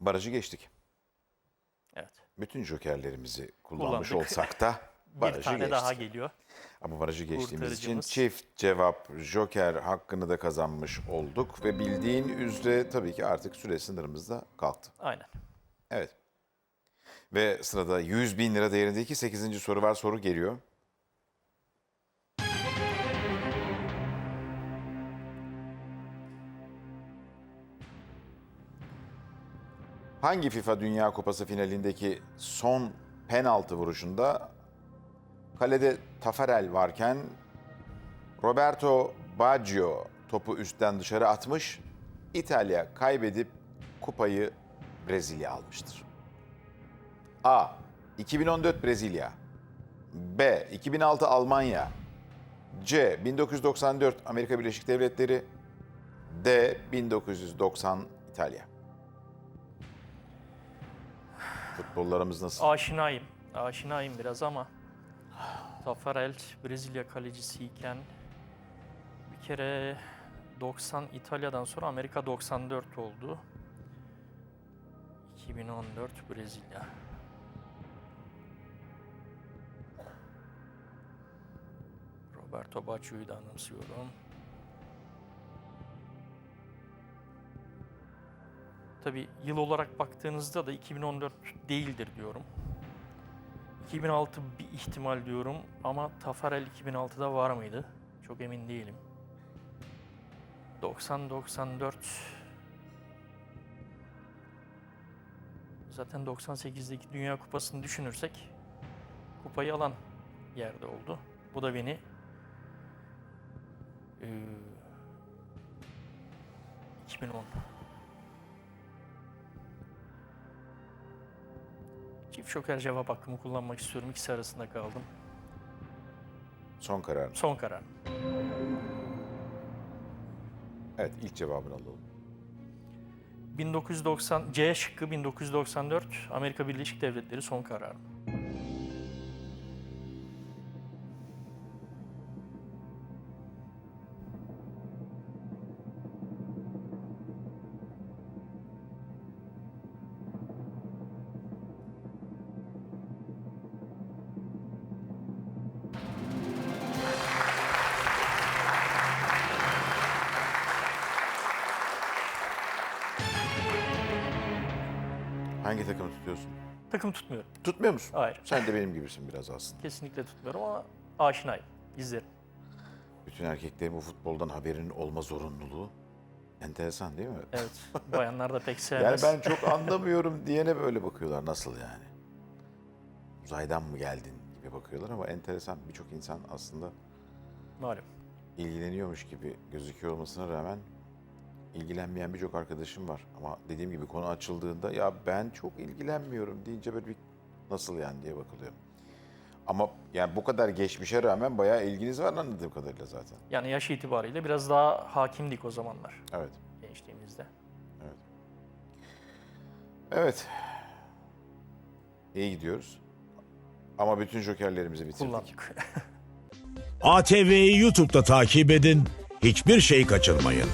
Barajı geçtik. Evet. Bütün jokerlerimizi kullanmış Kullandık. olsak da Bir barajı tane geçtik. daha geliyor. Ama barajı geçtiğimiz için çift cevap joker hakkını da kazanmış olduk. Ve bildiğin üzere tabii ki artık süre sınırımız da kalktı. Aynen. Evet. Ve sırada 100 bin lira değerindeki 8. soru var. Soru geliyor. Hangi FIFA Dünya Kupası finalindeki son penaltı vuruşunda kalede Tafarel varken Roberto Baggio topu üstten dışarı atmış, İtalya kaybedip kupayı Brezilya almıştır. A. 2014 Brezilya B. 2006 Almanya C. 1994 Amerika Birleşik Devletleri D. 1990 İtalya Futbollarımız nasıl? Aşinayım. Aşinayım biraz ama Tafarel Brezilya kalecisiyken bir kere 90 İtalya'dan sonra Amerika 94 oldu. 2014 Brezilya. Roberto Baggio'yu da anımsıyorum. Tabi yıl olarak baktığınızda da 2014 değildir diyorum. 2006 bir ihtimal diyorum ama Tafarel 2006'da var mıydı? Çok emin değilim. 90-94 Zaten 98'deki Dünya Kupası'nı düşünürsek kupayı alan yerde oldu. Bu da beni eee, 2010 Çift şoker cevap hakkımı kullanmak istiyorum. İkisi arasında kaldım. Son karar. Son karar. Evet ilk cevabını alalım. 1990 C şıkkı 1994 Amerika Birleşik Devletleri son kararım. Hangi takımı tutuyorsun? Takım tutmuyorum. Tutmuyor musun? Hayır. Sen de benim gibisin biraz aslında. Kesinlikle tutmuyorum ama aşinayım. İzlerim. Bütün erkeklerin bu futboldan haberinin olma zorunluluğu enteresan değil mi? Evet. Bayanlar da pek Yani sevmez. ben çok anlamıyorum diyene böyle bakıyorlar. Nasıl yani? Uzaydan mı geldin gibi bakıyorlar ama enteresan. Birçok insan aslında Malum. ilgileniyormuş gibi gözüküyor olmasına rağmen ilgilenmeyen birçok arkadaşım var. Ama dediğim gibi konu açıldığında ya ben çok ilgilenmiyorum deyince böyle bir nasıl yani diye bakılıyor. Ama yani bu kadar geçmişe rağmen bayağı ilginiz var anladığım kadarıyla zaten. Yani yaş itibariyle biraz daha hakimdik o zamanlar Evet. gençliğimizde. Evet. İyi gidiyoruz. Ama bütün jokerlerimizi bitirdik. Kullandık. ATV'yi YouTube'da takip edin, hiçbir şey kaçırmayın.